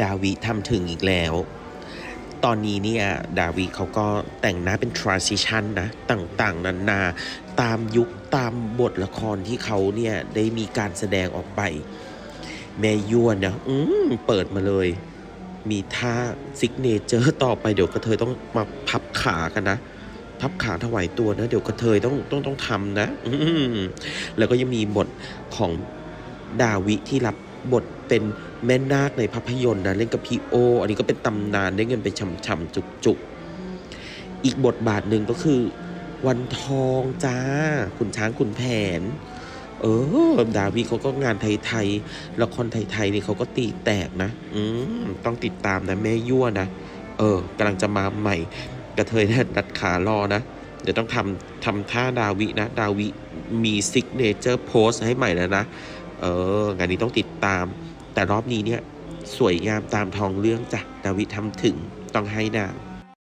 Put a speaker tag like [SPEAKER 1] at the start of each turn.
[SPEAKER 1] ดาวิทำถึงอีกแล้ว ตอนนี้เนี่ยดาวิเขาก็แต่งหน้าเป็น transition นะ ต่างๆ นานาตามยุคตามบทละครที่เขาเนี่ยได้มีการแสดงออกไป แม่ยวนนะอืมเปิดมาเลย มีท่าซิกเนเจอร์ต่อไปเดี๋ยวกระเทยต้องมาพับขากันนะพับขาถวายตัวนะ เดี๋ยวกระเทยต้องต้องต้องทำนะแล้วก็ยังมีบทของดาวิที่รับ บทเป็นแม่นาคในภาพยนตร์นะเล่นกับพี่โอ อันนี้ก็เป็นตำนานได้เงินไปช่ำๆจุกๆ อีกบทบาทหนึ่งก็คือ วันทองจ้าคุณช้างคุณแผน เออดาวิเขาก็งานไทยๆละครไทยๆนี่เขาก็ตีแตกนะ อืมต้องติดตามนะแม่ยั่วนะ เออกำลังจะมาใหม่ กระเทยนี่ยดัดขารอนะเดี๋ยวต้องทำทำท่าดาวินะ ดาวิมีซิกเนเจอร์โพสให้ใหม่แล้วนะ เออ งานนี้ต้องติดตาม แต่รอบนี้เนี่ย สวยงามตามทองเรื่องจ้ะ ดาวิทำถึงต้องให้นะ